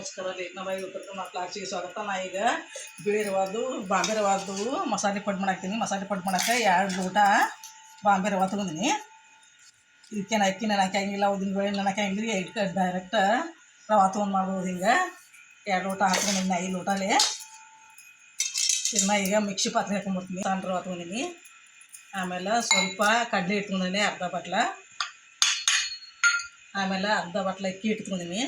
ನಮಸ್ಕಾರ ರೀ. ನಮ್ಮ ಯೂಟ್ಯೂಬ್ನ ಕ್ಲಾಸಿಗೆ ಸ್ವಾಗತ. ನಾ ಈಗ ಬಿಳಿ ರವಾದು ಬಾಂಬೆ ರವಾದು ಮಸಾಲೆ ಪಡ್ ಮಾಡಾಕ್ತೀನಿ ಮಸಾಲೆ ಪಡ್ ಮಾಡಕ್ಕೆ ಎರಡು ಊಟ ಬಾಂಬೆ ತಗೊಂಡಿನಿ. ತೊಗೊಂಡಿನಿ ನಾ ಅಕ್ಕಿ ನನಗೆ ಹಂಗಿಲ್ಲ ಉದ್ದಿನ ಬೇಳೆ ನನಗೆ ಹಂಗಿಲ್ಲ ಇಟ್ಕ ಡೈರೆಕ್ಟ್ ರವಾ ತಗೊಂಡು ಮಾಡ್ಬೋದು ಹಿಂಗೆ ಎರಡು ಲೂಟ ಹಾಕ್ತೀನಿ ನಾ ಐದು ಲೋಟಲ್ಲಿ ಇದನ್ನ ಈಗ ಮಿಕ್ಸಿ ಪಾತ್ರೆ ಹಾಕೊಂಡ್ಬಿಡ್ತೀನಿ. ಸಣ್ಣ ರವಾ ತಗೊಂಡಿನಿ. ಆಮೇಲೆ ಸ್ವಲ್ಪ ಕಡಲೆ ಇಟ್ಕೊಂಡಿನಿ, ಅರ್ಧ ಬಟ್ಲ. ಆಮೇಲೆ ಅರ್ಧ ಬಟ್ಲ ಅಕ್ಕಿ ಇಟ್ಕೊಂಡಿನಿ.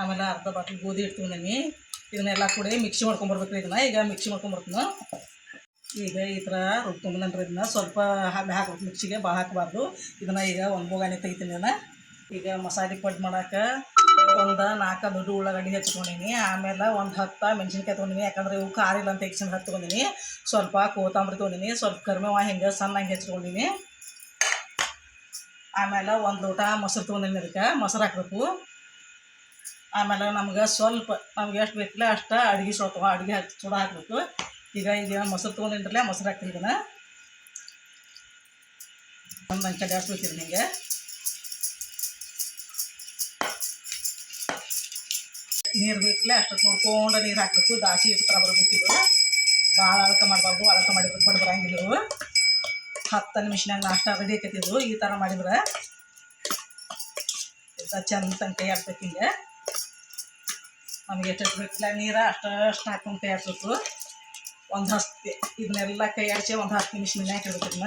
ಆಮೇಲೆ ಅರ್ಧ ಬಾಟ್ಲು ಗೋಧಿ ಇಟ್ಕೊಂಡಿನಿ ಇದನ್ನೆಲ್ಲ ಕೂಡ ಮಿಕ್ಸಿ ಮಾಡ್ಕೊಂಬರ್ಬೇಕು ಇದನ್ನ. ಈಗ ಮಿಕ್ಸಿ ಮಾಡ್ಕೊಂಬರ್ತೀನಿ ಈಗ ಈ ಥರ ರುಬ್ಕೊಂಬಂದ್ರೆ ಇದನ್ನ. ಸ್ವಲ್ಪ ಹಾಕ್ಬೇಕು ಮಿಕ್ಸಿಗೆ ಭಾಳ ಹಾಕಬಾರ್ದು. ಇದನ್ನು ಈಗ ಒಂದು ಬೋಗಾನೆ ತೆಗಿತೀನಿ ನಾನು ಈಗ ಮಸಾಲೆ ಪಡ್ಡು ಮಾಡೋಕೆ ಒಂದು ನಾಲ್ಕು ದೊಡ್ಡ ಉಳ್ಳಾಗಡ್ಡಿ ಹಚ್ಕೊಂಡೀನಿ ಆಮೇಲೆ ಒಂದು ಹತ್ತು ಮೆಣಸಿನ್ಕಾಯಿ ತೊಗೊಂಡಿನಿ. ಯಾಕಂದ್ರೆ ಇವು ಖಾರ ಇಲ್ಲ ಅಂತ ಹೆಚ್ಚಿನ ಹತ್ತು ತೊಗೊಂಡಿನಿ. ಸ್ವಲ್ಪ ಕೋತಂಬರಿ ತೊಗೊಂಡಿನಿ. ಸ್ವಲ್ಪ ಕರಿಮೇವ ಹಿಂಗೆ ಸಣ್ಣಗೆ ಹೆಚ್ಕೊಂಡಿನಿ ಆಮೇಲೆ ಒಂದು ಲೋಟ ಮೊಸರು ತೊಗೊಂಡಿನಿ ಅದಕ್ಕೆ ಮೊಸರು ಹಾಕಬೇಕು. ಆಮೇಲೆ ನಮ್ಗೆ ಸ್ವಲ್ಪ ನಮ್ಗೆ ಎಷ್ಟು ಬೇಕಲ್ಲ ಅಷ್ಟು ಅಡುಗೆ ಸೊಪ್ಪು ಅಡುಗೆ ಹಾಕಿ ಚೂಡ ಹಾಕಬೇಕು. ಈಗ ಈಗ ಮೊಸರು ತೊಗೊಂಡಿರಲ್ಲ ಮೊಸರು ಹಾಕ್ತೀನಿ ಇದನ್ನು. ಒಂದು ಅಂಕ ಜಾಸ್ತಿ ನಿಮಗೆ ನೀರು ಬೇಕಿಲ್ಲ ಅಷ್ಟು ನೋಡ್ಕೊಂಡು ನೀರು ಹಾಕಬೇಕು. ದಾಸಿ ಇಟ್ಟು ಥರ ಬರ್ಬೇಕಿದ್ರು ಭಾಳ ಅಳಕ ಮಾಡಬಾರ್ದು, ಅಳಕ ಮಾಡಿದ್ರು ಕೊಟ್ಟು ಬರಂಗಿಲ್ಲರು ಹತ್ತು ನಿಮಿಷನಾಗ ನಾಷ್ಟ ರೆಡಿ ಆಕೈತಿದ್ರು ಈ ಥರ ಮಾಡಿದ್ರೆ. ಚಂದ ತನಕ ಹಾಕ್ಬೇಕು ಹಿಂಗೆ. ನಮಗೆ ಎಷ್ಟು ಬೇಕಿಲ್ಲ, ನೀರು ಅಷ್ಟು ಹಾಕೊಂಡು ಕೈ ಆಡಿಸ್ಬೇಕು ಒಂದು ಹಸ್ತಿ ಇದನ್ನೆಲ್ಲ ಕೈ ಆಡಿಸಿ ಒಂದು ಹತ್ತು ನಿಮಿಷ ಮನೆ ಹಾಕಿರ್ಬೇಕು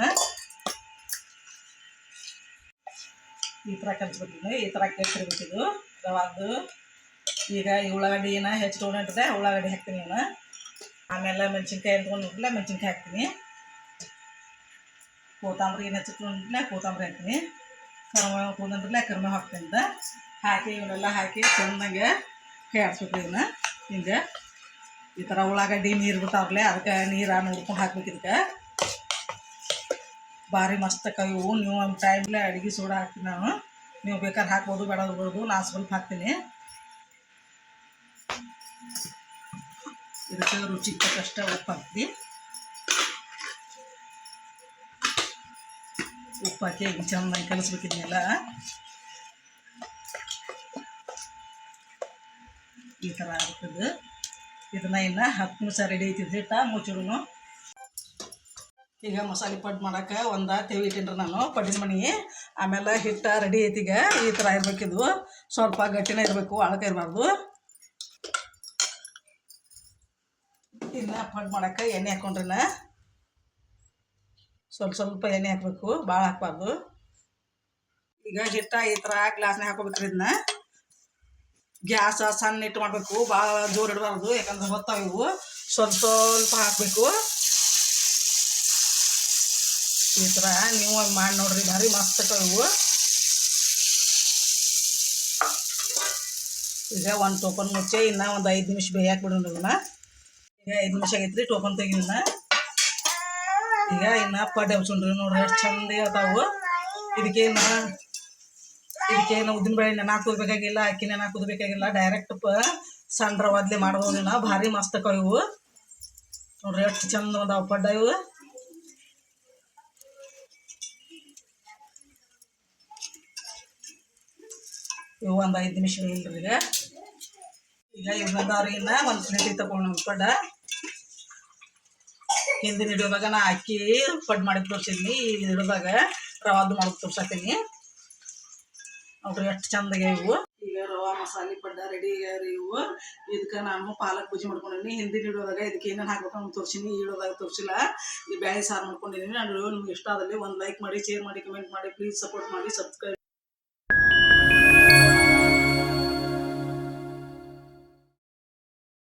ಈ ಥರ ಕಲಿಸ್ಬೇಕು ಈ ಥರ ಕೆತ್ತಿರ್ಬೇಕು ಇದು. ರವಾದ್ದು ಈಗ ಈ ಉಳ್ಳಾಗಡ್ಡಿನ ಹೆಚ್ಚಿಟ್ಕೊಂಡಿರ್ತದೆ ಉಳ್ಳಾಗಡ್ಡಿ ಹಾಕ್ತೀನಿ ನಾನು. ಆಮೇಲೆ ಮೆಣಸಿನ್ಕಾಯಿ ಎತ್ಕೊಂಡಿರ್ತಿಲ್ಲ ಮೆಣಸಿನ್ಕಾಯಿ ಹಾಕ್ತೀನಿ. ಕೋತಂಬರಿ ಏನು ಹೆಚ್ಚಿಟ್ಕೊಂಡಿಲ್ಲ ಕೋತಂಬರಿ ಹಾಕ್ತೀನಿ. ಕರ್ಮ ತೊಗೊಂಡಿರಲಿಲ್ಲ ಕರ್ಮ ಹಾಕ್ತೀನಿ ಹಾಕಿ, ಇವನ್ನೆಲ್ಲ ಹಾಕಿ, ಚೆನ್ನಾಗೆ ಕೈ ಆಡಿಸ್ಬೇಕು ಇದನ್ನ ಹಿಂಗೆ ಈ ಥರ ಉಳ್ಳಾಗಡ್ಡಿ ನೀರು ಬಿಟ್ಟಾವ್ರಲೆ, ಅದಕ್ಕೆ ನೀರು ನೋಡ್ಕೊಂಡು ಹಾಕ್ಬೇಕು ಇದಕ್ಕೆ. ಭಾರಿ ಮಸ್ತ್ ಇವು. ನೀವು ಒಂದು ಟೈಮ್ಲೆ ಅಡುಗೆ ಸೋಡಾ ಹಾಕ್ತೀನಿ ನಾನು. ನೀವು ಬೇಕಾದ್ರೆ ಹಾಕ್ಬೋದು, ಬೇಡ ನಾ ನಾನು ಸ್ವಲ್ಪ ಹಾಕ್ತೀನಿ. ಇದಕ್ಕೆ ರುಚಿ ಕಷ್ಟ ಉಪ್ಪು ಹಾಕ್ತಿ ಉಪ್ಪು ಹಾಕಿ ಚಂದ ಚೆನ್ನಾಗಿ ಈ ಥರ ಆಗ್ತದೆ. ಇದನ್ನ ಇನ್ನು ಹತ್ತು ನಿಮಿಷ ರೆಡಿ ಐತಿದ್ದು ಹಿಟ್ಟ ಮುಚ್ಚಿಡೋನು ಈಗ ಮಸಾಲೆ ಪಡ್ ಮಾಡೋಕೆ ಒಂದು ತೆವಿ ಇಟ್ಟಿನ್ರಿ ನಾನು ಪಡ್ಡಿನ ಮಣಿ ಆಮೇಲೆ ಹಿಟ್ಟು ರೆಡಿ ಐತಿ ಈಗ. ಈ ಥರ ಇರಬೇಕಿದ್ವು ಸ್ವಲ್ಪ ಗಟ್ಟಿನ ಇರಬೇಕು ಅಳಕ ಇರಬಾರ್ದು. ಇನ್ನು ಪಡ್ ಮಾಡಕ್ಕೆ ಎಣ್ಣೆ ಹಾಕೊಂಡ್ರಿನ ಸ್ವಲ್ಪ ಸ್ವಲ್ಪ ಎಣ್ಣೆ ಹಾಕಬೇಕು ಭಾಳ ಹಾಕ್ಬಾರ್ದು. ಈಗ ಹಿಟ್ಟ ಈ ಥರ ಗ್ಲಾಸ್ನಾಗ ಹಾಕೋಬೇಕ್ರಿ ಇದನ್ನ. ಗ್ಯಾಸ್ ಸಣ್ಣ ಇಟ್ಟು ಮಾಡಬೇಕು ಭಾಳ ಜೋರು ಇಡಬಾರ್ದು, ಯಾಕಂದ್ರೆ ಹೊತ್ತಾವ ಇವು. ಸ್ವಲ್ಪ ಸ್ವಲ್ಪ ಹಾಕಬೇಕು. ಈ ಥರ ನೀವು ಮಾಡಿ ನೋಡ್ರಿ, ಭಾರಿ ಮಸ್ತ್ ಇವು. ಈಗ ಒಂದು ಟೋಪನ್ ಮುಚ್ಚೆ, ಇನ್ನೂ ಒಂದು ಐದು ನಿಮಿಷ ಬೇಯಕ್ಕೆ ಬಿಡೋಣ ಈಗ ಐದು ನಿಮಿಷ ಆಗೈತ್ರಿ ಟೋಪನ್ ತೆಗಿನ ಈಗ ಇನ್ನು ಪಡ್ಡೆ ಹಚ್ಕೊಂಡ್ರಿ ನೋಡ್ರಿ ಎಷ್ಟು ಚಂದ ಇರ್ತಾವು ಇದಕ್ಕೇನು ನಾವು ಉದ್ದಿನ ಬೇಳೆ ನೆನೆ ಕುದಬೇಕಾಗಿಲ್ಲ ಅಕ್ಕಿ ನೆನೆ ಹಾಕೋದ್ಬೇಕಾಗಿಲ್ಲ ಡೈರೆಕ್ಟ್ ಪ ಸಣ್ಣ ರವಾದ್ಲೆ ಮಾಡ್ಬೋದು ನಾವು ಭಾರಿ ಮಸ್ತ್ ಇವು. ನೋಡ್ರಿ ಎಷ್ಟು ಚಂದ ಅದಾವ ಪಡ್ಡ ಇವು. ಇವು ಒಂದು ಐದು ನಿಮಿಷ ಇಲ್ರಿ ಈಗ. ಈಗ ಇವು ಬಂದವ್ರಿ ಇನ್ನ ಒಂದು ಪ್ಲೇಟಿಗೆ ತಗೊಂಡು ಪಡ್ಡ. ಹಿಂದಿನ ಹಿಡಿಯೋದಾಗ ನಾ ಅಕ್ಕಿ ಪಡ್ ಮಾಡಿ ತೋರ್ಸಿದ್ನಿ, ಈ ಹಿಡಿದಾಗ ರವಾದು ಮಾಡೋದು ತೋರ್ಸತ್ತೀನಿ ನೋಡ್ರಿ ಎಷ್ಟು ಚಂದಗೆ ಇವು. ಈಗ ರವಾ ಮಸಾಲೆ ಪಡ್ಡ ರೆಡಿ ರೀ ಇವು. ಇದಕ್ಕ ನಾನು ಪಾಲಕ್ ಪೂಜೆ ಮಾಡ್ಕೊಂಡಿನಿ. ಹಿಂದಿನ ಇಡೋದಾಗ ಇದಕ್ಕೆ ಏನೇನು ಹಾಕ್ಬೇಕು ತೋರಿಸಿನಿ. ಇಡೋದಾಗ ತೋರಿಸಿಲ್ಲ. ಈ ಬ್ಯಾಳಿ ಸಾರು ಮಾಡ್ಕೊಂಡಿದ್ದೀನಿ ನಾನು ನಿಮ್ಗೆ ಇಷ್ಟ ಆದಲ್ಲಿ ಒಂದು ಲೈಕ್ ಮಾಡಿ ಶೇರ್ ಮಾಡಿ ಕಮೆಂಟ್ ಮಾಡಿ ಪ್ಲೀಸ್ ಸಪೋರ್ಟ್ ಮಾಡಿ ಸಬ್ಸ್ಕ್ರೈಬ್